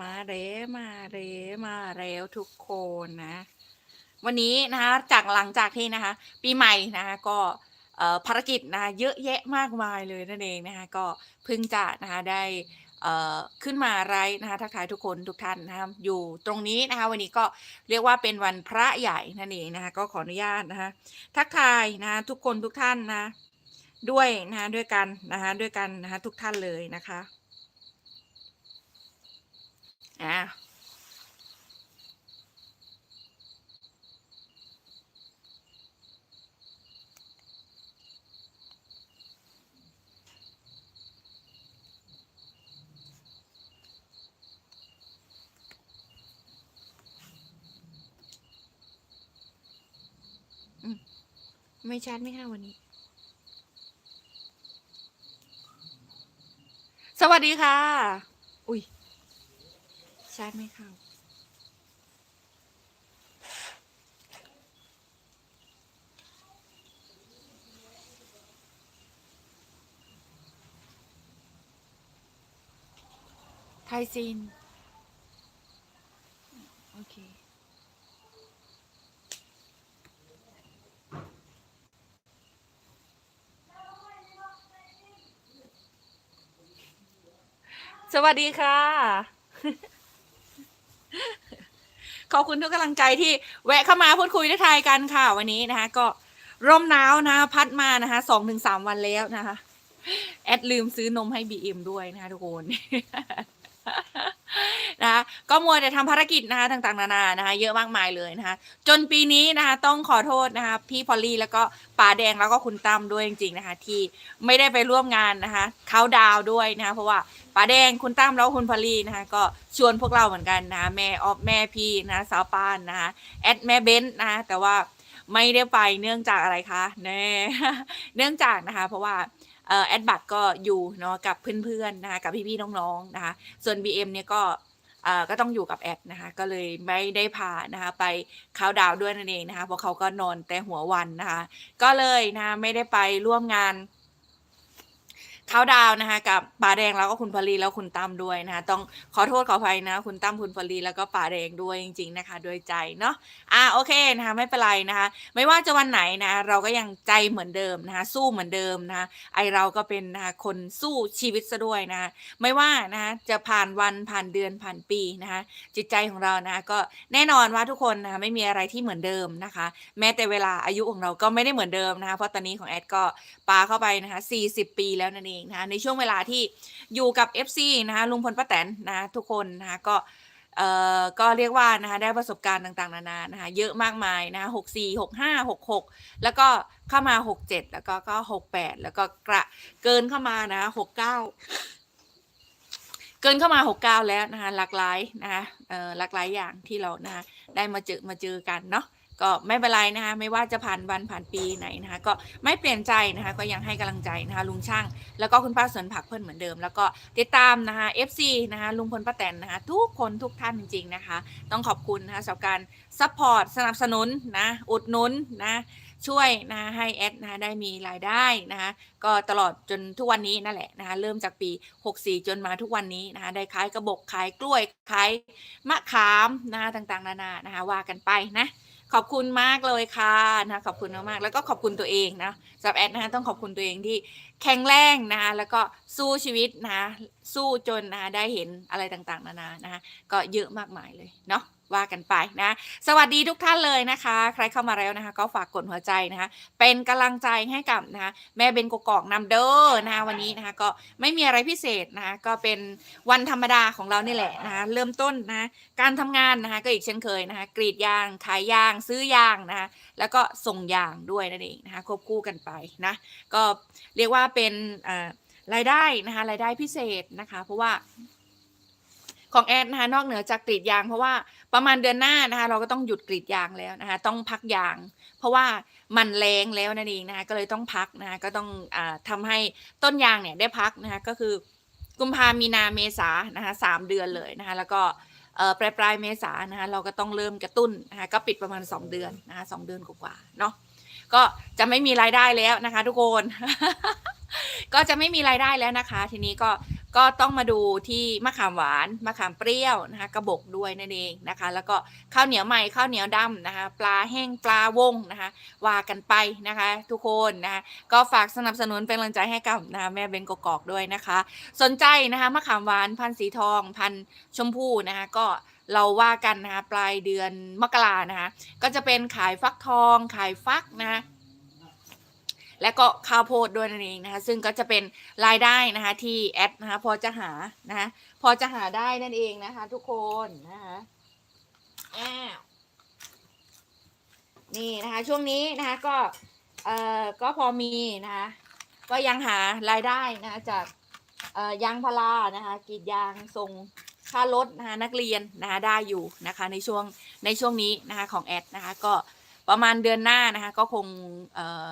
มาเรมาเรมาแล้วทุกคนนะ วันนี้นะคะจากหลังจากที่นะคะ ปีใหม่นะคะก็ภารกิจนะะเยอะแยะมากมายเลยนั่นเองนะคะก็เพิ่งจะนะคะได้ขึ้นมาไลฟ์นะคะทักทายทุกคนทุกท่านนะคะอยู่ตรงนี้นะคะวันนี้ก็เรียกว่าเป็นวันพระใหญ่นั่นเองนะคะก็ขออนุญาตนะคะทักทายนะคะทุกคนทุกท่านนะด้วยนะคะด้วยกันนะคะด้วยกันนะคะทุกท่านเลยนะคะ อ่าไม่ชัดไม่ค่ะวันนี้ สวัสดีค่ะ อุ้ยชัดไหมค่ะไทยซีน โอเคสวัสดีค่ะ ขอบคุณทุกกำลังใจที่แวะเข้ามาพูดคุยทักทายกันค่ะ วันนี้นะคะ ก็ร่มหนาวนะคะพัดมานะคะสองถึงสามวันแล้วนะคะ แอดลืมซื้อนมให้บีเอ็มด้วยนะคะทุกคน นะคะก็มัวแต่ทำภารกิจนะคะต่างๆ นานานะคะ เยอะมากมายเลยนะคะ จนปีนี้นะคะ ต้องขอโทษนะคะ พี่พอลลี่แล้วก็ป๋าแดงแล้วก็คุณตั้มด้วยจริง ๆนะคะ ที่ไม่ได้ไปร่วมงานนะคะเขาดาวด้วยนะคะ เพราะว่าป๋าแดงคุณตั้มแล้วคุณพอลลี่นะคะ ก็ชวนพวกเราเหมือนกันนะแม่ออฟแม่พี่นะสาวป้านนะคะแอดแม่เบนซ์นะคะแต่ว่าไม่ได้ไปเนื่องจากอะไรคะแน่เนื่องจากนะคะ เพราะว่า แอดบัตก็อยู่เนาะกับเพื่อนๆนะคะกับพี่ๆน้องๆนะคะ ส่วน BM เนี่ยก็อ่อก็ต้องอยู่กับแอดนะคะ ก็เลยไม่ได้พานะคะไปข้าวดาวด้วยนั่นเองนะคะเพราะเขาก็นอนแต่หัววันนะคะ ก็เลยนะคะไม่ได้ไปร่วมงาน เข้าดาวนะคะกับป๋าแดงแล้วก็คุณพลีแล้วคุณตั้มด้วยนะคะต้องขอโทษขออภัยนะ คุณตั้มคุณพลีแล้วก็ป๋าแดงด้วยจริง ๆนะคะโดยใจเนาะอะโอเคนะคะไม่เป็นไรนะคะ ไม่ว่าจะวันไหนนะเราก็ยังใจเหมือนเดิมนะคะสู้เหมือนเดิมนะคะไอเราก็เป็นนะคะคนสู้ชีวิตซะด้วยนะคะไม่ว่านะคะจะผ่านวันผ่านเดือนผ่านปีนะคะจิตใจของเรานะะก็แน่นอนว่าทุกคนนะคะไม่มีอะไรที่เหมือนเดิมนะคะ แม้แต่เวลาอายุของเราก็ไม่ได้เหมือนเดิมนะคะเพราะตอนนี้ของแอดก็ปาเข้าไปนะคะ40 ปีแล้วนั่นเองนะคะในช่วงเวลาที่อยู่กับ FC นะคะลุงพลป้าแตนนะคะทุกคนนะคะก็เอ่อก็เรียกว่านะคะได้ประสบการณ์ต่างๆ นานานะคะเยอะมากมายนะคะหกสี่หกห้าหกหกแล้วก็เข้ามาหกเจ็ดแล้วก็ก็หกแปดแล้วก็กระเกินเข้ามานะคะหกเก้าเกินเข้ามาหกเก้าแล้วนะคะหลากหลายนะคะเอ่อหลากหลายอย่างที่เรานะคะได้มาเจอมาเจอกันเนาะ ก็ไม่เป็นไรนะคะไม่ว่าจะผ่านวันผ่านปีไหนนะคะก็ไม่เปลี่ยนใจนะคะก็ยังให้กำลังใจนะคะลุงช่าง แล้วก็คุณป้าสวนผักเพื่อนเหมือนเดิม แล้วก็ติดตามนะคะ FC นะคะลุงพลป้าแตนนะคะทุกคนทุกท่านจริงๆนะคะ ต้องขอบคุณนะคะสำหรับการซัพพอร์ตสนับสนุนนะอุดหนุนนะช่วยนะให้แอดนะได้มีรายได้นะคะก็ตลอดจนทุกวันนี้นั่นแหละนะคะเริ่มจากปี 64 จนมาทุกวันนี้นะคะได้ขายกระบอกขายกล้วยขายมะขามนะคะต่างๆ นานานะคะว่ากันไปนะ ขอบคุณมากเลยค่ะนะขอบคุณมากๆแล้วก็ขอบคุณตัวเองนะสำหรับแอดนะคะต้องขอบคุณตัวเองที่แข็งแรงนะคะแล้วก็สู้ชีวิตนะคะสู้จนนะคะได้เห็นอะไรต่างๆนานานะคะก็เยอะมากมายเลยเนาะ ว่ากันไปนะ สวัสดีทุกท่านเลยนะคะ ใครเข้ามาแล้วนะคะ ก็ฝากกดหัวใจนะคะ เป็นกำลังใจให้กับนะคะแม่เบนกกอกนำเด้อนะคะวันนี้นะคะก็ไม่มีอะไรพิเศษนะคะก็เป็นวันธรรมดาของเรานี่แหละนะคะเริ่มต้นนะะการทำงานนะคะก็อีกเช่นเคยนะคะกรีดยางขายยางซื้อยางนะคะแล้วก็ส่งยางด้วยนั่นเองนะคะควบคู่กันไปนะก็เรียกว่าเป็นรายได้นะคะรายได้พิเศษนะคะ เพราะว่า ของแอดนะคะนอกเหนือจากกรีดยาง เพราะว่าประมาณเดือนหน้านะคะ เราก็ต้องหยุดกรีดยางแล้วนะคะ ต้องพักยาง เพราะว่ามันแรงแล้วนั่นเองนะคะก็เลยต้องพักนะคะก็ต้องอาทำให้ต้นยางเนี่ยได้พักนะคะก็คือกุมภามีนาเมษานะคะสามเดือนเลยนะคะ แล้วก็เออปลายปลายเมษานะคะเราก็ต้องเริ่มกระตุ้นนะคะก็ปิดประมาณ 2 เดือนนะคะสองเดือนกว่าๆเนาะก็จะไม่มีรายได้แล้วนะคะ ทุกคน ก็จะไม่มีรายได้แล้วนะคะ ทีนี้ก็ ก็ต้องมาดูที่มะขามหวานมะขามเปรี้ยวนะคะกระบอกด้วยนั่นเองนะคะ แล้วก็ข้าวเหนียวใหม่ข้าวเหนียวดำนะคะ ปลาแห้งปลาวงนะคะว่ากันไปนะคะ ทุกคนนะคะก็ฝากสนับสนุนเป็นกำลังใจให้กับนะคะแม่เบนกกอกด้วยนะคะ สนใจนะคะมะขามหวานพันสีทอง พันชมพูนะคะก็เราว่ากันนะคะปลายเดือนมกรานะคะ ก็จะเป็นขายฟักทองขายฟักนะคะ และก็ข้าวโพดด้วยนั่นเองนะคะซึ่งก็จะเป็นรายได้นะคะที่แอดนะคะพอจะหานะคะพอจะหาได้นั่นเองนะคะ ทุกคนนะคะอ้าวนี่นะคะช่วงนี้นะคะก็เอ่อก็พอมีนะคะก็ยังหารายได้นะคะจากเอ่อยางพารานะคะกรีดยางส่งค่ารถนะคะนักเรียนนะคะได้อยู่นะคะในช่วงในช่วงนี้นะคะของแอดนะคะก็ประมาณเดือนหน้านะคะก็คงเอ่อ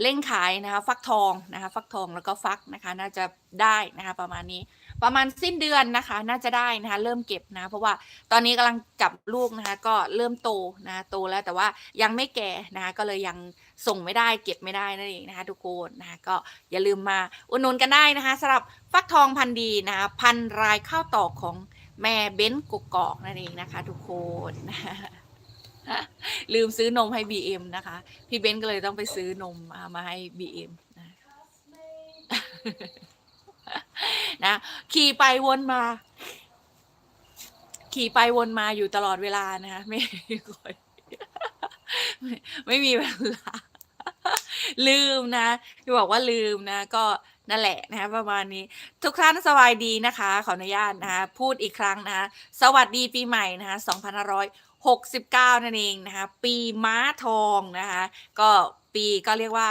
เร่งขายนะคะ ฟักทองนะคะ ฟักทองแล้วก็ฟักนะคะ น่าจะได้นะคะ ประมาณนี้ ประมาณสิ้นเดือนนะคะ น่าจะได้นะคะ เริ่มเก็บนะ เพราะว่าตอนนี้กำลังจับลูกนะคะ ก็เริ่มโตนะะโตแล้วแต่ว่ายังไม่แก่นะคะ ก็เลยยังส่งไม่ได้เก็บไม่ได้นั่นเองนะคะทุกคนนะคะก็อย่าลืมมาอุดหนุนกันได้นะคะสำหรับฟักทองพันดีนะคะพันรายข้าวตอกของแม่เบ้นกกอกนั่นเองนะคะ ทุกคนนะะ ลืมซื้อนมให้ BM นะคะ พี่เบนก็เลยต้องไปซื้อนมมาให้ BM นะนะขี่ไปวนมา ขี่ไปวนมาอยู่ตลอดเวลานะคะไม่ค่อยไม่ไม่มีเวลา ลืมนะที่บอกว่าลืมนะ ก็นั่นแหละนะคะประมาณนี้ ทุกท่านสบายดีนะคะ ขออนุญาตนะคะพูดอีกครั้งนะคะสวัสดีปีใหม่นะคะ 69 นั่นเองนะคะ ปีม้าทองนะคะ ก็ปีก็เรียกว่า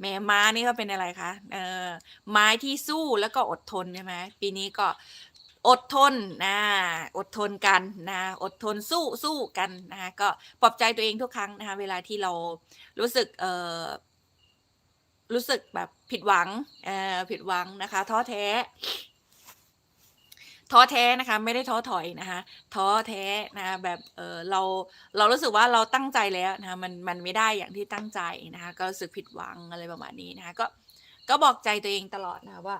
แม่ม้านี่ก็เป็นอะไรคะเออไม้ที่สู้แล้วก็อดทนใช่ไหมปีนี้ก็อดทนนะอดทนกันนะอดทนสู้สู้กันนะคะก็ปลอบใจตัวเองทุกครั้งนะคะเวลาที่เรารู้สึกเออรู้สึกแบบผิดหวังเออผิดหวังนะคะท้อแท้ ท้อแท้นะคะ ไม่ได้ท้อถอยนะคะ ท้อแท้นะคะแบบเออเราเรารู้สึกว่าเราตั้งใจแล้วนะคะมันมันไม่ได้อย่างที่ตั้งใจนะคะ ก็รู้สึกผิดหวังอะไรประมาณนี้นะคะก็ก็บอกใจตัวเองตลอดนะคะว่า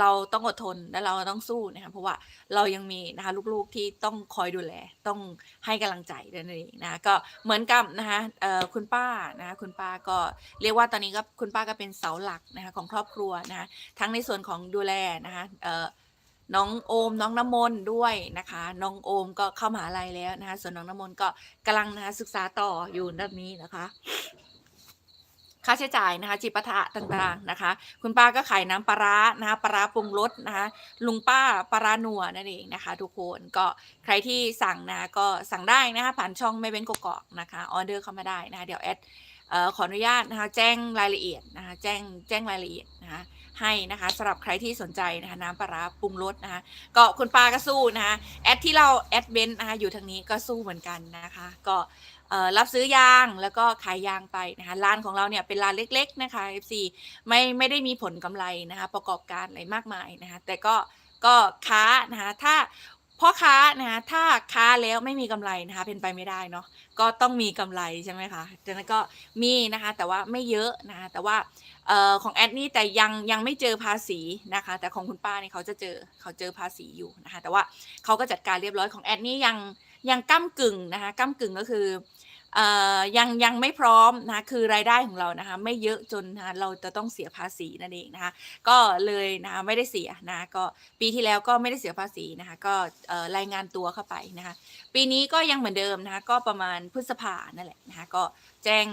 เราต้องอดทนและเราต้องสู้นะคะเพราะว่าเรายังมีนะคะลูกๆที่ต้องคอยดูแล ต้องให้กำลังใจด้วยนั่นเองนะคะก็เหมือนกับนะคะคุณป้านะคะคุณป้าก็เรียกว่าตอนนี้ก็คุณป้าก็เป็นเสาหลักนะคะของครอบครัวนะคะทั้งในส่วนของดูแลนะคะเออ น้องโอมน้องน้ำมนต์ด้วยนะคะ น้องโอมก็เข้ามหาลัยแล้วนะคะ ส่วนน้องน้ำมนต์ก็กำลังนะคะศึกษาต่ออยู่ด้านนี้นะคะ ค่าใช้จ่ายนะคะ จิปาถะต่างๆนะคะ คุณป้าก็ขายน้ำปลาร้านะคะปลาร้าปรุงรสนะคะ ลุงป้าปลาร้านัวนั่นเองนะคะ ทุกคนก็ใครที่สั่งนะก็สั่งได้นะคะผ่านช่องไม่เว้นกกอกนะคะออเดอร์เข้ามาได้นะคะเดี๋ยวแอด ขออนุญาตนะคะแจ้งรายละเอียดนะคะแจ้งแจ้งรายละเอียดนะคะให้นะคะสำหรับใครที่สนใจนะคะน้ำปลาร้าปรุงรสนะคะก็คุณป้าก็สู้นะคะแอดที่เราแอดเบนนะคะอยู่ทางนี้ก็สู้เหมือนกันนะคะ ก็รับซื้อยางแล้วก็ขายยางไปนะคะร้านของเราเนี่ยเป็นร้านเล็ก ๆนะคะ FC ไม่ไม่ได้มีผลกำไรนะคะประกอบการอะไรมากมายนะคะแต่ก็ก็ค้านะคะถ้า พ่อค้านะคะถ้าค้าแล้วไม่มีกำไรนะคะ เป็นไปไม่ได้เนาะก็ต้องมีกำไรใช่ไหมคะดังนั้นก็มีนะคะแต่ว่าไม่เยอะนะคะแต่ว่าออของแอดนี่แต่ยังยังไม่เจอภาษีนะคะ แต่ของคุณป้านี่เขาจะเจอเขาเจอภาษีอยู่นะคะ แต่ว่าเขาก็จัดการเรียบร้อยของแอดนี่ยังยังก้ากึ่งนะคะก้ากึ่งก็คือ ยังยังไม่พร้อมนะคือรายได้ของเรานะคะ ไม่เยอะจนนะเราจะต้องเสียภาษีนั่นเองนะคะ ก็เลยนะคะไม่ได้เสียนะก็ปีที่แล้วก็ไม่ได้เสียภาษีนะคะ ก็รายงานตัวเข้าไปนะคะ ปีนี้ก็ยังเหมือนเดิมนะคะ ก็ประมาณพฤษภานั่นแหละนะคะ ก็แจ้ง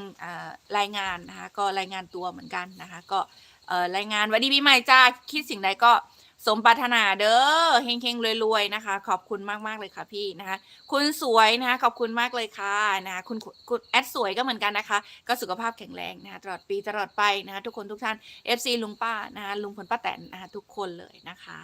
รายงานนะคะ ก็รายงานตัวเหมือนกันนะคะ ก็รายงานวันดีปีใหม่จ้าคิดสิ่งใดก็ สมปรารถนาเด้อเฮงๆรวยๆนะคะ ขอบคุณมากๆเลยค่ะพี่นะคะ คุณสวยนะคะขอบคุณมากเลยค่ะนะคะคุณคุณแอดสวยก็เหมือนกันนะคะ ก็สุขภาพแข็งแรงนะคะตลอดปีตลอดไปนะคะทุกคนทุกท่าน FC ลุงป้านะคะลุงพลป้าแตนนะคะทุกคนเลยนะคะ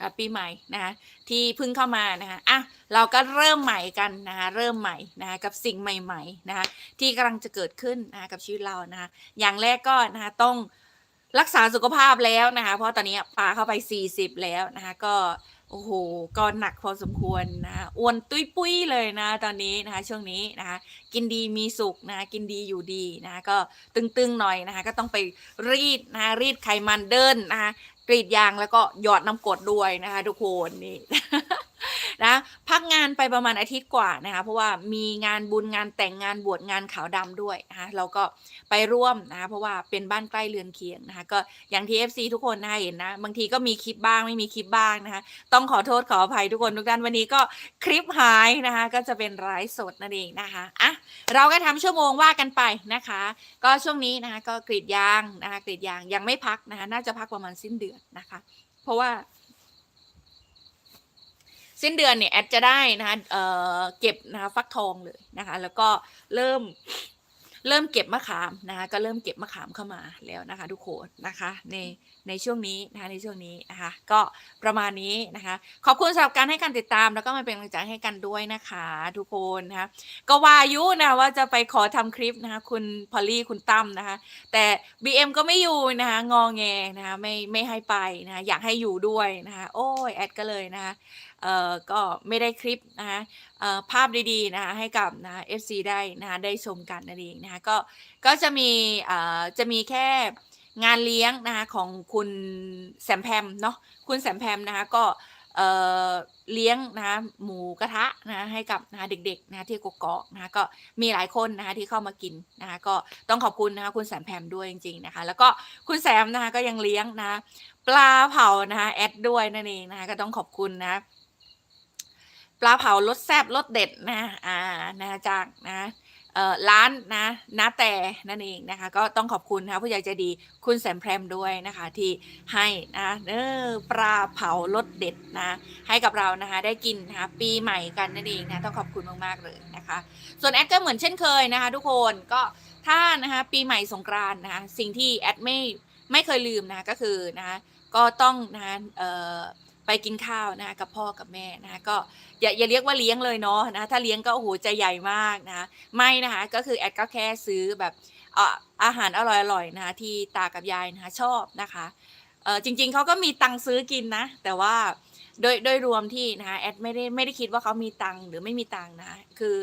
อะปีใหม่นะคะที่เพิ่งเข้ามานะคะอะเราก็เริ่มใหม่กันนะคะเริ่มใหม่นะคะกับสิ่งใหม่ๆนะคะที่กำลังจะเกิดขึ้นนะคะกับชีวิตเรานะคะอย่างแรกก็นะคะต้อง รักษาสุขภาพแล้วนะคะ เพราะตอนนี้ปาเข้าไป 40 แล้วนะคะ ก็โอ้โหก็หนักพอสมควรนะคะอ้วนตุ้ยปุ้ยเลยนะ ตอนนี้นะคะ ช่วงนี้นะคะ กินดีมีสุขนะคะกินดีอยู่ดีนะคะก็ตึงๆหน่อยนะคะ ก็ต้องไปรีดนะคะรีดไขมันเดินนะคะกรีดยางแล้วก็หยอดน้ำกรดด้วยนะคะ ทุกคนนี่ นะพักงานไปประมาณอาทิตย์กว่านะคะเพราะว่ามีงานบุญงานแต่งงานบวชงานขาวดำด้วยนะคะเราก็ไปร่วมนะคะเพราะว่าเป็นบ้านใกล้เรือนเคียงนะคะก็อย่างที่ FC ทุกคนนะเห็นนะบางทีก็มีคลิปบ้างไม่มีคลิปบ้างนะคะต้องขอโทษขออภัยทุกคนทุกท่านวันนี้ก็คลิปหายนะคะก็จะเป็นไลฟ์สดนั่นเองนะคะอะเราก็ทำชั่วโมงว่ากันไปนะคะ ก็ช่วงนี้นะคะก็กรีดยางนะคะกรีดยางยังไม่พักนะคะน่าจะพักประมาณสิ้นเดือนนะคะ เพราะว่า สิ้นเดือนเนี่ยแอดจะได้นะคะเอ่อเก็บนะคะฟักทองเลยนะคะ แล้วก็เริ่มเริ่มเก็บมะขามนะคะ ก็เริ่มเก็บมะขามเข้ามาแล้วนะคะ ทุกคนนะคะ ในในช่วงนี้นะคะในช่วงนี้นะคะ ก็ประมาณนี้นะคะ ขอบคุณสำหรับการให้การติดตามแล้วก็มาเป็นกำลังใจให้กันด้วยนะคะ ทุกคนนะคะก็วายุนะว่าจะไปขอทำคลิปนะคะ คุณพอลลี่คุณตั้มนะคะ แต่ BM ก็ไม่อยู่นะคะงอแงนะคะไม่ไม่ให้ไปนะคะอยากให้อยู่ด้วยนะคะ โอ้ยแอดก็เลยนะคะ เอ่อก็ไม่ได้คลิปนะคะเอ่อภาพดีๆนะคะให้กับนะคะ FC ได้นะคะได้ชมกันนั่นเองนะคะก็ก็จะมีเอ่อจะมีแค่งานเลี้ยงนะคะของคุณแซมแพมเนาะคุณแซมแพมนะคะก็เอ่อเลี้ยงนะคะหมูกระทะนะคะให้กับนะคะเด็กๆนะคะที่กกอกนะคะก็มีหลายคนนะคะที่เข้ามากินนะคะก็ต้องขอบคุณนะคะคุณแซมแพมด้วยจริงๆนะคะแล้วก็คุณแซมนะคะก็ยังเลี้ยงนะคะปลาเผานะคะแอดด้วยนั่นเองนะคะก็ต้องขอบคุณนะ ปลาเผารสแซ่บรสเด็ดนะอ่านะจากนะเอ่อร้านนะนาแต่นั่นเองนะคะ ก็ต้องขอบคุณนะคะผู้ใหญ่ใจดีคุณแสมแพรมด้วยนะคะ ที่ให้นะเออปลาเผารสเด็ดนะ ให้กับเรานะคะ ได้กินนะคะปีใหม่กันนั่นเองนะต้องขอบคุณมากๆเลยนะคะ ส่วนแอดก็เหมือนเช่นเคยนะคะ ทุกคนก็ถ้านะคะปีใหม่สงกรานนะคะสิ่งที่แอดไม่ไม่เคยลืมนะะก็คือนะคะก็ต้องนะะเอ่อ ไปกินข้าวนะคะกับพ่อกับแม่นะคะก็อย่าอย่าเรียกว่าเลี้ยงเลยเนาะนะถ้าเลี้ยงก็โอ้โหใจใหญ่มากนะคะไม่นะคะก็คือแอดก็แค่ซื้อแบบอาหารอร่อยๆนะคะที่ตากับยายนะคะชอบนะคะเออจริงๆเขาก็มีตังค์ซื้อกินนะ แต่ว่าโดยโดยรวมที่นะคะแอดไม่ได้ไม่ได้คิดว่าเขามีตังค์หรือไม่มีตังค์นะคะคือ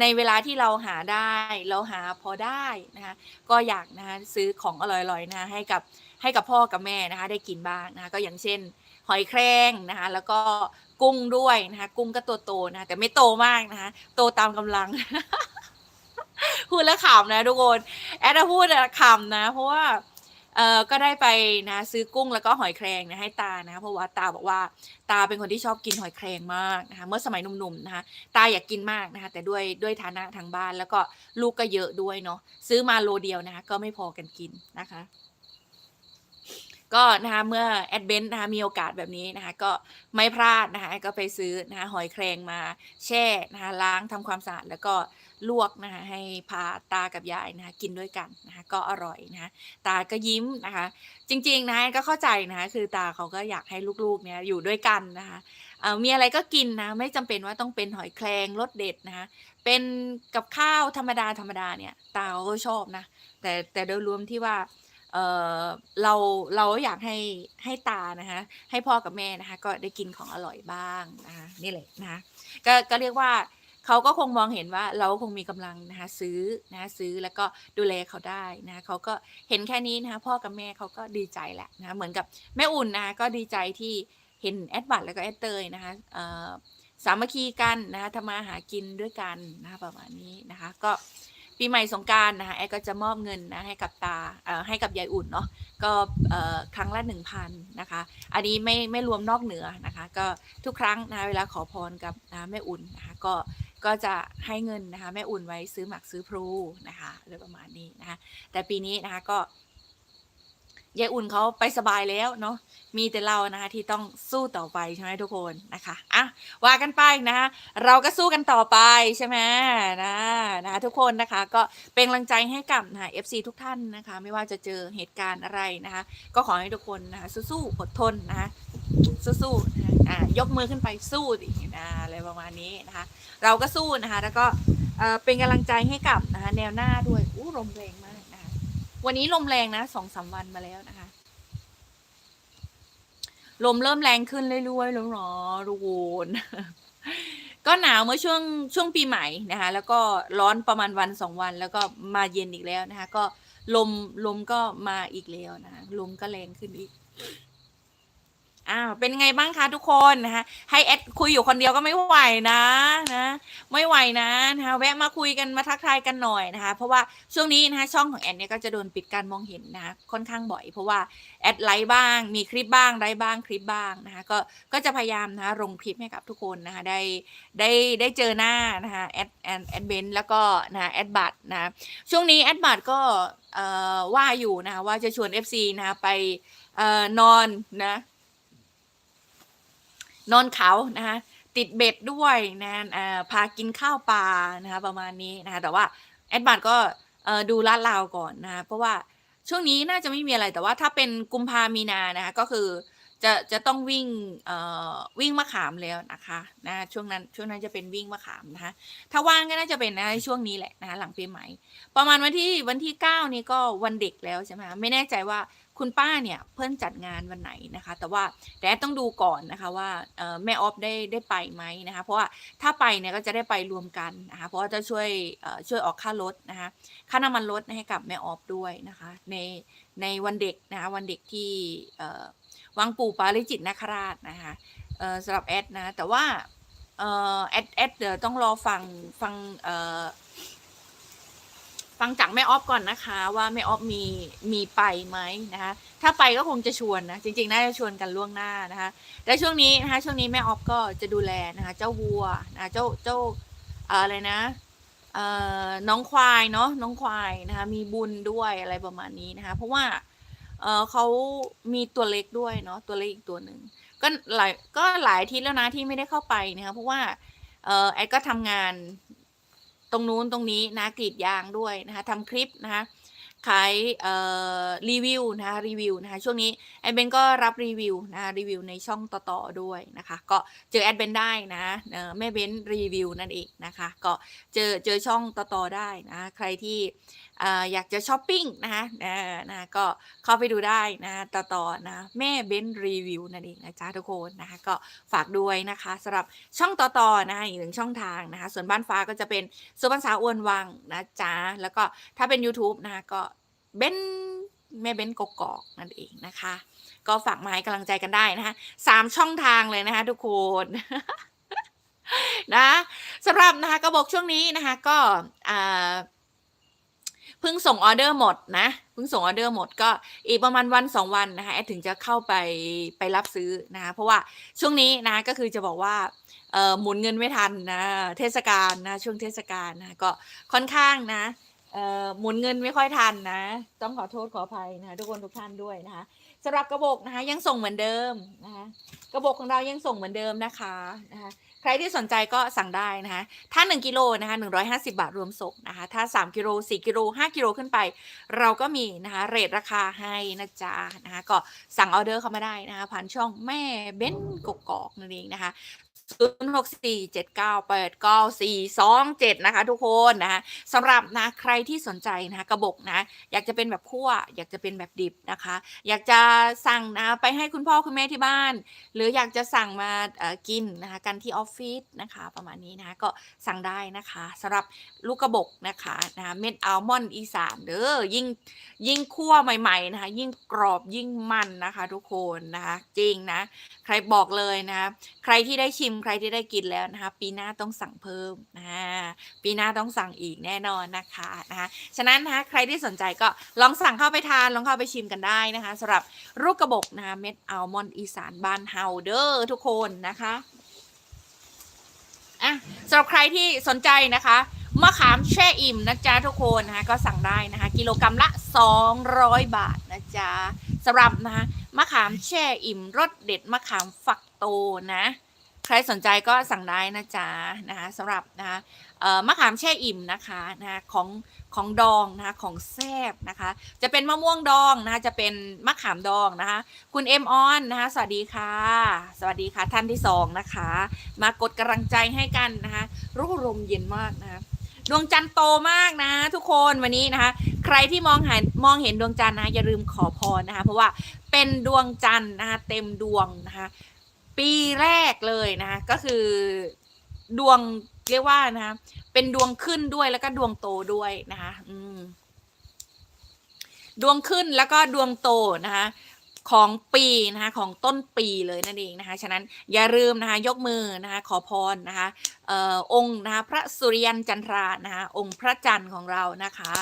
ในเวลาที่เราหาได้เราหาพอได้นะคะก็อยากนะคะซื้อของอร่อยๆนะคะให้กับให้กับพ่อกับแม่นะคะได้กินบ้างนะคะก็อย่างเช่น หอยแครงนะคะ แล้วก็กุ้งด้วยนะคะ กุ้งก็ตัวโตนะคะแต่ไม่โตมากนะคะ โตตามกำลัง พูดแล้วขำนะทุกคน แอดพูดแล้วขำนะ เพราะว่าเออก็ได้ไปนะซื้อกุ้งแล้วก็หอยแครงนะให้ตานะเพราะว่าตาบอกว่าตาเป็นคนที่ชอบกินหอยแครงมากนะคะเมื่อสมัยหนุ่มๆนะคะตาอยากกินมากนะคะแต่ด้วยด้วยฐานะทางบ้านแล้วก็ลูกก็เยอะด้วยเนาะซื้อมาโลเดียวนะคะก็ไม่พอกันกินนะคะ ก็นะคะเมื่อแอดเบนนะคะมีโอกาสแบบนี้นะคะก็ไม่พลาดนะคะก็ไปซื้อนะคะหอยแครงมาแช่นะคะล้างทำความสะอาดแล้วก็ลวกนะคะให้พาตากับยายนะคะกินด้วยกันนะคะก็อร่อยนะคะตาก็ยิ้มนะคะ จริงๆนะก็เข้าใจนะคะคือตาเขาก็อยากให้ลูกๆเนี่ยอยู่ด้วยกันนะคะเอ่อมีอะไรก็กินนะไม่จำเป็นว่าต้องเป็นหอยแครงรสเด็ดนะคะเป็นกับข้าวธรรมดาธรรมดาเนี่ยตาเขาก็ชอบนะแต่แต่โดยรวมที่ว่า เออเราเราอยากให้ให้ตานะคะ ให้พ่อกับแม่นะคะ ก็ได้กินของอร่อยบ้างนะคะนี่แหละนะคะก็ก็เรียกว่าเขาก็คงมองเห็นว่าเราคงมีกำลังนะคะซื้อนะะซื้อแล้วก็ดูแลเขาได้นะะเขาก็เห็นแค่นี้นะคะพ่อกับแม่เขาก็ดีใจแหละนะคะเหมือนกับแม่อุ่นนะคะก็ดีใจที่เห็นแอดบัตแล้วก็แอดเตยนะคะสามัคคีกันนะคะทำมาหากินด้วยกันนะคะประมาณนี้นะคะ ก็ ปีใหม่สงการนะคะแอดก็จะมอบเงินนะให้กับตาให้กับยายอุ่นเนาะก็ครั้งละหนึ่งพันนะคะ อันนี้ไม่ไม่รวมนอกเหนือนะคะ ก็ทุกครั้งนะะเวลาขอพรกับนะแม่อุ่นนะคะก็ก็จะให้เงินนะคะแม่อุ่นไว้ซื้อหมักซื้อพลูนะคะอะไรประมาณนี้นะคะแต่ปีนี้นะคะก็ ยายอุ่นเขาไปสบายแล้วเนาะมีแต่เรานะคะที่ต้องสู้ต่อไปใช่ไหมทุกคนนะคะอะว่ากันไปนะคะเราก็สู้กันต่อไปใช่ไหมนะนะคะทุกคนนะคะก็เป็นกำลังใจให้กับนะคะ FC ทุกท่านนะคะ ไม่ว่าจะเจอเหตุการณ์อะไรนะคะ ก็ขอให้ทุกคนนะคะสู้ๆอดทนนะคะสู้ๆนะคะอ่ายกมือขึ้นไปสู้ดินะอะไรประมาณนี้นะคะ เราก็สู้นะคะ แล้วก็เออเป็นกำลังใจให้กับนะคะแนวหน้าด้วยอู้ลมแรงมาก วันนี้ลมแรงนะสองสามวันมาแล้วนะคะ ลมเริ่มแรงขึ้นเรื่อยๆแล้วเนาะทุนก็หนาวเมื่อช่วงช่วงปีใหม่นะคะ แล้วก็ร้อนประมาณวันสองวัน แล้วก็มาเย็นอีกแล้วนะคะ ก็ลมลมก็มาอีกแล้วนะคะลมก็แรงขึ้นอีก อ้าวเป็นไงบ้างคะทุกคนนะคะให้แอดคุยอยู่คนเดียวก็ไม่ไหวนะนะไม่ไหวนะนะคะแวะมาคุยกันมาทักทายกันหน่อยนะคะ เพราะว่าช่วงนี้นะคะช่องของแอดเนี่ยก็จะโดนปิดการมองเห็นนะคะค่อนข้างบ่อย เพราะว่าแอดไลฟ์บ้างมีคลิปบ้างไลฟ์บ้างคลิปบ้างนะคะก็ก็จะพยายามนะคะลงคลิปให้กับทุกคนนะคะได้ได้ได้เจอหน้านะคะแอดแอดแอดเบนแล้วก็นะแอดบัตนะะช่วงนี้แอดบัตก็ว่าอยู่นะคะว่าจะชวน FC นะคะไปออนอนนะ นอนเขานะคะติดเบ็ดด้วยนะเอ่อพากินข้าวปลานะคะประมาณนี้นะคะแต่ว่าแอดบัตก็ดูลาดราวก่อนนะคะเพราะว่าช่วงนี้น่าจะไม่มีอะไรแต่ว่าถ้าเป็นกุมภามีนานะคะก็คือจะจะต้องวิ่งวิ่งมะขามแล้วนะคะนะช่วงนั้นช่วงนั้นจะเป็นวิ่งมะขามนะคะถ้าว่างก็น่าจะเป็นนะช่วงนี้แหละนะคะหลังปีใหม่ ประมาณวันที่วันที่เก้านี้ก็วันเด็กแล้วใช่ไหมคะไม่แน่ใจว่า คุณป้าเนี่ยเพิ่นจัดงานวันไหนนะคะ แต่ว่าแต่ต้องดูก่อนนะคะว่าแม่ออฟได้ได้ไปไหมนะคะ เพราะว่าถ้าไปเนี่ยก็จะได้ไปรวมกันนะคะ เพราะว่าจะช่วยช่วยออกค่ารถนะคะ ค่าน้ำมันรถให้กับแม่ออฟด้วยนะคะ ในในวันเด็กนะคะวันเด็กที่วังปู่ปาริจิตนาคราชนะคะสำหรับแอดนะ แต่ว่าแอดแอดเดี๋ยวต้องรอฟังฟังอ ฟังจากแม่ออฟก่อนนะคะว่าแม่ออฟมีมีไปไหมนะคะถ้าไปก็คงจะชวนนะจริงๆน่าจะชวนกันล่วงหน้านะคะแต่ช่วงนี้นะคะช่วงนี้แม่ออฟก็จะดูแลนะคะเจ้าวัวนะเจ้าเจ้าอะไรนะเอ่อน้องควายเนาะน้องควายนะคะมีบุญด้วยอะไรประมาณนี้นะคะเพราะว่าเออเขามีตัวเล็กด้วยเนาะตัวเล็กอีกตัวหนึ่งก็หลายก็หลายอาทิตย์แล้วนะที่ไม่ได้เข้าไปนะคะเพราะว่าเออแอดก็ทำงาน ตรงนู้นตรงนี้นะกรีดยางด้วยนะคะทำคลิปนะคะ ขายเอ่อรีวิวนะคะรีวิวนะคะช่วงนี้แอดเบนก็รับรีวิวนะคะรีวิวในช่องต่อๆด้วยนะคะ ก็เจอแอดเบนได้นะแม่เบนรีวิวนั่นเองนะคะ ก็เจอเจอช่องต่อๆได้นะใครที่เอ่ออยากจะช้อปปิ้งนะคะนะก็เข้าไปดูได้นะต่อๆนะแม่เบนรีวิวนั่นเองนะจ๊ะทุกคนนะคะก็ฝากด้วยนะคะสำหรับช่องต่อๆนะคะอีกหนึ่งช่องทางนะคะส่วนบ้านฟ้าก็จะเป็นสุพรรณสาวอ้วนวังนะจ๊ะแล้วก็ถ้าเป็น YouTube นะคะก็ เบนแม่เบนกกอกนั่นเองนะคะ ก็ฝากมาให้กำลังใจกันได้นะคะสามช่องทางเลยนะคะ ทุกคนนะสำหรับนะคะกระบอกช่วงนี้นะคะก็เพิ่งส่งออเดอร์หมดนะเพิ่งส่งออเดอร์หมดก็อีกประมาณวันสองวันนะคะแอดถึงจะเข้าไปไปรับซื้อนะคะเพราะว่าช่วงนี้นะก็คือจะบอกว่าหมุนเงินไม่ทันนะเทศกาลนะช่วงเทศกาลนะก็ค่อนข้างนะ เอ่อหมุนเงินไม่ค่อยทันนะ ต้องขอโทษขออภัยนะคะทุกคนทุกท่านด้วยนะคะสำหรับกระบอกนะคะยังส่งเหมือนเดิมนะคะกระบอกของเรายังส่งเหมือนเดิมนะคะนะคะใครที่สนใจก็สั่งได้นะคะถ้า 1กิโลนะคะ150 บาทรวมส่งนะคะถ้า 3กิโล4กิโล5กิโลขึ้นไป เราก็มีนะคะเรทราคาให้นะจ๊ะนะคะก็สั่งออเดอร์เข้ามาได้นะคะผ่านช่องแม่เบ้นกกอกนั่นเองนะคะ 0 6 4 7 9 8 9 4 2 7 นะคะ ทุกคนนะคะสำหรับนะใครที่สนใจนะคะกระบอกนะ อยากจะเป็นแบบคั่ว อยากจะเป็นแบบดิบนะคะ อยากจะสั่งนะไปให้คุณพ่อคุณแม่ที่บ้าน หรืออยากจะสั่งมาเอ่อกินนะคะกันที่ออฟฟิศนะคะ ประมาณนี้นะะก็สั่งได้นะคะสำหรับลูกกระบอกนะคะนะะเม็ดอัลมอนด์อีสานเด้อยิ่งยิ่งคั่วใหม่ๆนะคะ ยิ่งกรอบยิ่งมันนะคะ ทุกคนนะคะ จริงนะ ใครบอกเลยนะ ใครที่ได้ชิมใครที่ได้กินแล้วนะคะ ปีหน้าต้องสั่งเพิ่มนะปีหน้าต้องสั่งอีกแน่นอนนะคะนะคะฉะนั้นนะคะใครที่สนใจก็ลองสั่งเข้าไปทานลองเข้าไปชิมกันได้นะคะสำหรับลูกกระบอกนะคะเม็ดอัลมอนด์อีสานบ้านเฮาเดอร์ทุกคนนะคะอะสำหรับใครที่สนใจนะคะมะขามแช่อิ่มนะจ๊ะทุกคนนะคะก็สั่งได้นะคะ กิโลกรรัมละ 200 บาทนะจ๊ะสำหรับนะคะมะขามแช่อิ่มรสเด็ดมะขามฝักโตนะ ใครสนใจก็สั่งได้นะจ๊ะนะคะสำหรับนะคะมะขามแช่อิ่มนะคะนะคะของของดองนะคะของแซบนะคะ จะเป็นมะม่วงดองนะคะจะเป็นมะขามดองนะคะ คุณเอ็มออนนะคะสวัสดีค่ะ สวัสดีค่ะท่านที่สองนะคะ มากดกำลังใจให้กันนะคะรู้ลมเย็นมากนะคะดวงจันทร์โตมากนะ ทุกคนวันนี้นะคะ ใครที่มองเห็นมองเห็นดวงจันทร์นะอย่าลืมขอพรนะคะ เพราะว่าเป็นดวงจันทร์นะคะเต็มดวงนะคะ ปีแรกเลยนะคะก็คือดวงเรียกว่านะคะเป็นดวงขึ้นด้วยแล้วก็ดวงโตด้วยนะคะ อืมดวงขึ้นแล้วก็ดวงโตนะคะ ของปีนะคะของต้นปีเลยนั่นเองนะคะ ฉะนั้นอย่าลืมนะคะยกมือนะคะขอพรนะคะออองค์นะคะพระสุริยันจันทรานะคะองค์พระจันทร์ของเรานะคะ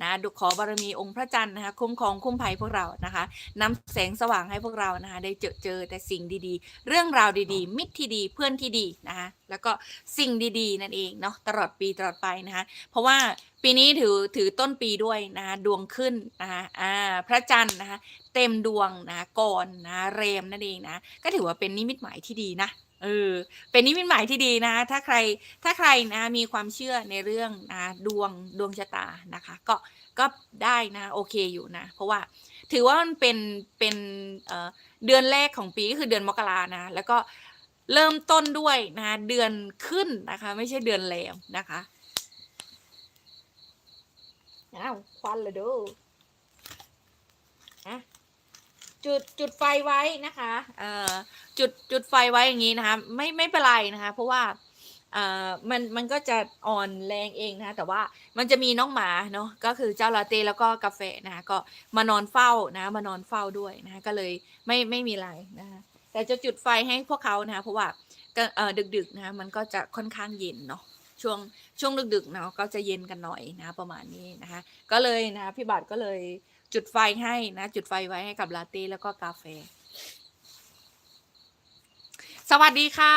นะดุขอบารมีองค์พระจันทร์นะคะคุ้มครองคุ้มภัยพวกเรานะคะนำแสงสว่างให้พวกเรานะคะได้เจอเจอแต่สิ่งดีๆ เรื่องราวดีๆ มิตรที่ดีเพื่อนที่ดีนะคะแล้วก็สิ่งดีๆ นั่นเองเนาะตลอดปีตลอดไปนะคะเพราะว่า ปีนี้ถือถือต้นปีด้วยนะคะดวงขึ้นนะคะอ่าพระจันทร์นะคะเต็มดวงนะก่อนนะเรมนั่นเองนะก็ถือว่าเป็นนิมิตหมายที่ดีนะเออเป็นนิมิตหมายที่ดีนะ ถ้าใครถ้าใครนะมีความเชื่อในเรื่องนะดวงดวงชะตานะคะ ก็ก็ได้นะโอเคอยู่นะ เพราะว่าถือว่ามันเป็นเป็นเอ่อเดือนแรกของปีก็คือเดือนมกรานะ แล้วก็เริ่มต้นด้วยนะเดือนขึ้นนะคะ ไม่ใช่เดือนแรมนะคะ อ้าวควันเลยดูอะจุดจุดไฟไว้นะคะเอ่อจุดจุดไฟไว้อย่างนี้นะคะ ไม่ไม่เป็นไรนะคะ เพราะว่าเอ่อมันมันก็จะอ่อนแรงเองนะคะแต่ว่ามันจะมีน้องหมาเนาะก็คือเจ้าลาเต้แล้วก็กาแฟนะคะก็มานอนเฝ้านะมานอนเฝ้าด้วยนะคะก็เลยไม่ไม่มีไรนะคะแต่จะจุดไฟให้พวกเขานะคะเพราะว่าเอ่อดึกๆนะคะมันก็จะค่อนข้างเย็นเนาะ ช่วงช่วงดึกๆเนาะก็จะเย็นกันหน่อยนะประมาณนี้นะคะ ก็เลยนะคะพี่บัตรก็เลยจุดไฟให้นะ จุดไฟไว้ให้กับลาเต้แล้วก็กาแฟ สวัสดีค่ะ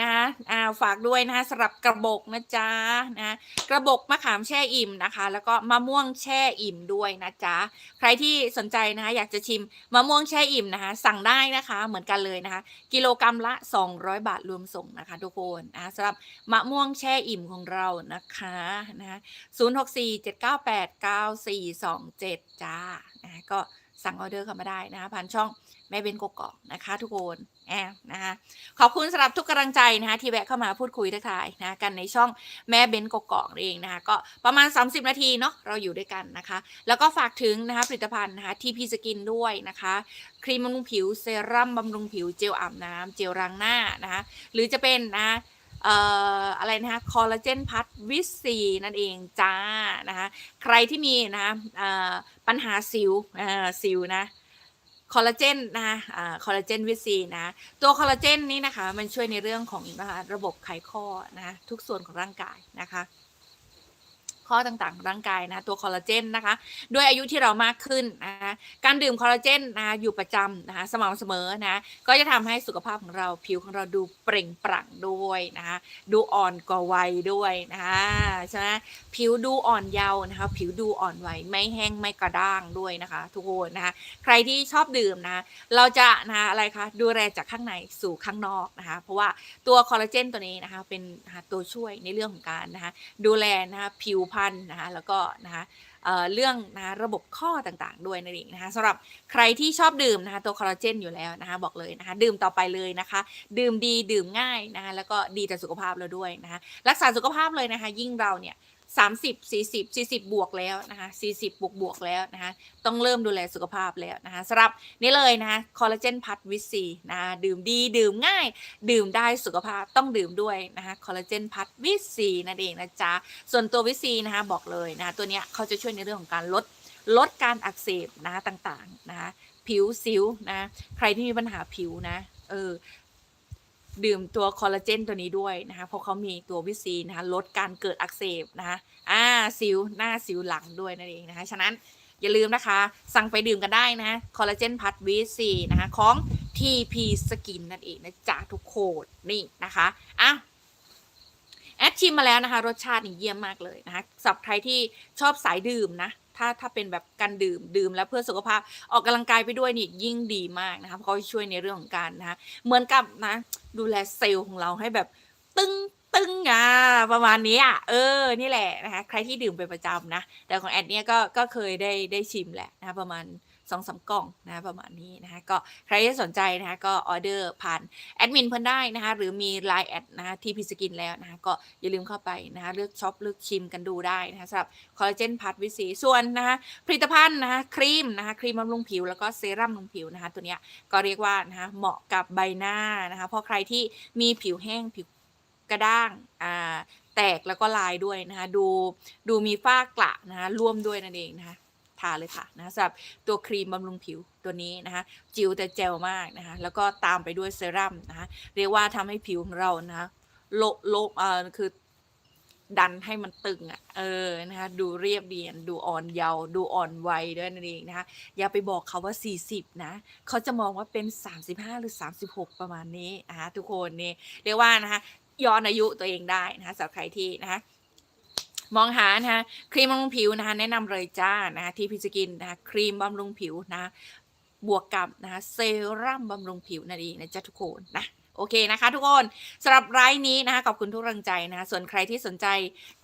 นะคะอ่าฝากด้วยนะคะสำหรับกระบอกนะจ๊ะนะกระบอกมะขามแช่อิ่มนะคะ แล้วก็มะม่วงแช่อิ่มด้วยนะจ๊ะใครที่สนใจนะคะอยากจะชิมมะม่วงแช่อิ่มนะคะ สั่งได้นะคะเหมือนกันเลยนะคะ กิโลกรรัมละ 200 บาทรวมส่งนะคะ ทุกคนนะสำหรับมะม่วงแช่อิ่มของเรานะคะนะคะ0647989427จ้านะก็สั่งออเดอร์เข้ามาได้นะคะผ่านช่อง แม่เบนโกกอกนะคะทุกคนแอบนะคะขอบคุณสำหรับทุกกำลังใจนะคะที่แวะเข้ามาพูดคุยทักทายนะกันในช่องแม่เบนโกกอกเองนะคะก็ประมาณ 30 นาทีเนาะเราอยู่ด้วยกันนะคะ แล้วก็ฝากถึงนะคะผลิตภัณฑ์นะคะทีพีสกินด้วยนะคะ ครีมบำรุงผิวเซรั่มบำรุงผิวเจลอาบน้ำเจลล้างหน้านะคะหรือจะเป็นนะเอ่ออะไรนะคะคอลลาเจนพัทวิซีนั่นเองจ้านะคะใครที่มีนะเอ่อปัญหาสิวอ่อสิวนะ คอลลาเจนนะคะอ่าคอลลาเจนวิซีนะ ตัวคอลลาเจนนี้นะคะ มันช่วยในเรื่องของนะคะระบบไขข้อนะะทุกส่วนของร่างกายนะคะ ข้อต่างๆ ร่างกายนะ ตัวคอลลาเจนนะคะ ด้วยอายุที่เรามากขึ้นนะคะการดื่มคอลลาเจนนะอยู่ประจำนะคะสม่ำเสมอนะก็จะทำให้สุขภาพของเราผิวของเราดูเปล่งปลั่งด้วยนะคะดูอ่อนกว่าวัยด้วยนะคะใช่ไหมผิวดูอ่อนเยาว์นะคะ ผิวดูอ่อนวัยไม่แห้งไม่กระด้างด้วยนะคะ ทุกคนนะคะใครที่ชอบดื่มนะเราจะนะคะอะไรคะดูแลจากข้างในสู่ข้างนอกนะคะ เพราะว่าตัวคอลลาเจนตัวนี้นะคะเป็นะะตัวช่วยในเรื่องของการนะคะดูแลนะคะผิวพรรณนะคะแล้วก็นะคะเเรื่องนะะระบบข้อต่างๆ ด้วยนั่นเองนะคะสำหรับใครที่ชอบดื่มนะคะตัวคอลลาเจนอยู่แล้วนะคะบอกเลยนะคะดื่มต่อไปเลยนะคะ ดื่มดีดื่มง่ายนะคะแล้วก็ดีต่อสุขภาพเราด้วยนะคะรักษาสุขภาพเลยนะคะ ยิ่งเราเนี่ย 30 40 40 บวกแล้วนะคะ40 บวกบวกแล้วนะคะต้องเริ่มดูแลสุขภาพแล้วนะคะสำหรับนี่เลยนะคะคอลลาเจนพัทวิซีนะคะดื่มดี ดื่มง่าย ดื่มได้สุขภาพต้องดื่มด้วยนะคะคอลลาเจนพัทวิซีนั่นเองนะจ๊ะส่วนตัววิซีนะคะบอกเลยนะคะตัวเนี้ยเขาจะช่วยในเรื่องของการลดลดการอักเสบนะคะต่างๆนะคะผิวสิวนะใครที่มีปัญหาผิวนะเออ ดื่มตัวคอลลาเจนตัวนี้ด้วยนะคะ เพราะเขามีตัววิซีนะคะลดการเกิดอักเสบนะคะอ่าสิวหน้าสิวหลังด้วยนั่นเองนะคะ ฉะนั้นอย่าลืมนะคะ สั่งไปดื่มกันได้นะคอลลาเจนพัทวิซีนะคะของ TP Skin นั่นเองนะจ๊ะทุกโคดนี่นะคะอะแอดชิมมาแล้วนะคะ รสชาตินี่เยี่ยมมากเลยนะคะสำหรับใครที่ชอบสายดื่มนะถ้าถ้าเป็นแบบการดื่มดื่มแล้วเพื่อสุขภาพออกกำลังกายไปด้วยนี่ยิ่งดีมากนะคะเพราะเขาช่วยในเรื่องของการนะคะเหมือนกับนะ ดูแลเซลล์ของเราให้แบบตึงตึงอะประมาณนี้อะเออนี่แหละนะคะใครที่ดื่มเป็นประจำนะแต่ของแอดเนี่ยก็ก็เคยได้ได้ชิมแหละนะคะประมาณ สองสามกล่องนะประมาณนี้นะคะก็ใครที่สนใจนะคะก็ออเดอร์ผ่านแอดมินเพิ่นได้นะคะหรือมี Line แอดนะคะที่พิสกินแล้วนะคะก็อย่าลืมเข้าไปนะคะเลือกช็อปเลือกชิมกันดูได้นะคะสำหรับคอลลาเจนพัทวิสีส่วนนะคะผลิตภัณฑ์นะคะครีมนะคะครีมบำรุงผิว แล้วก็เซรั่มบำรุงผิวนะคะตัวเนี้ยก็เรียกว่านะคะเหมาะกับใบหน้านะคะเพราะใครที่มีผิวแห้งผิวกระด้างอ่าแตกแล้วก็ลายด้วยนะคะดูดูมีฝ้ากระนะคะร่วมด้วยนั่นเองนะคะ ทาเลยค่ะนะสำหรับตัวครีมบำรุงผิวตัวนี้นะคะจิ๋วแต่เจลมากนะคะแล้วก็ตามไปด้วยเซรั่มนะคะเรียกว่าทำให้ผิวของเรานะคะโลโลเอ่อคือดันให้มันตึงอะ เออ นะคะ ดูเรียบเรียน ดูอ่อนเยาว์ ดูอ่อนวัยด้วยนั่นเองนะคะ อย่าไปบอกเขาว่า 40 นะ เขาจะมองว่าเป็น 35 หรือ 36 ประมาณนี้นะคะทุกคนนี่ เรียกว่านะคะ ย้อนอายุตัวเองได้นะคะสำหรับใครที่นะคะ มองหานะคะครีมบำรุงผิวนะคะแนะนำเลยจ้านะคะที่พิจกินนะคะครีมบำรุงผิวนะบวกกับนะคะเซรั่มบำรุงผิวนั่นเองนะจ๊ะทุกคนนะโอเคนะคะ ทุกคนสำหรับไลฟ์นี้นะคะขอบคุณทุกกำลังใจนะคะส่วนใครที่สนใจ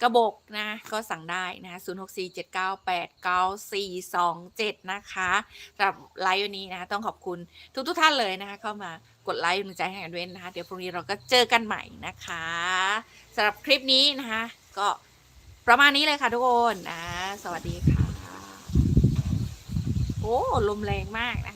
กระบอกนะก็สั่งได้นะคะ0 6 4 7 9 8 9 4 2 7นะคะสำหรับไลฟ์วันนี้นะคะต้องขอบคุณทุกทุกท่านเลยนะคะเข้ามากดไลค์กำลังใจให้กันด้วยนะคะ เดี๋ยวพรุ่งนี้เราก็เจอกันใหม่นะคะสำหรับคลิปนี้นะคะก็ ประมาณนี้เลยค่ะทุกคนนะ สวัสดีค่ะ โอ้ ลมแรงมากนะคะ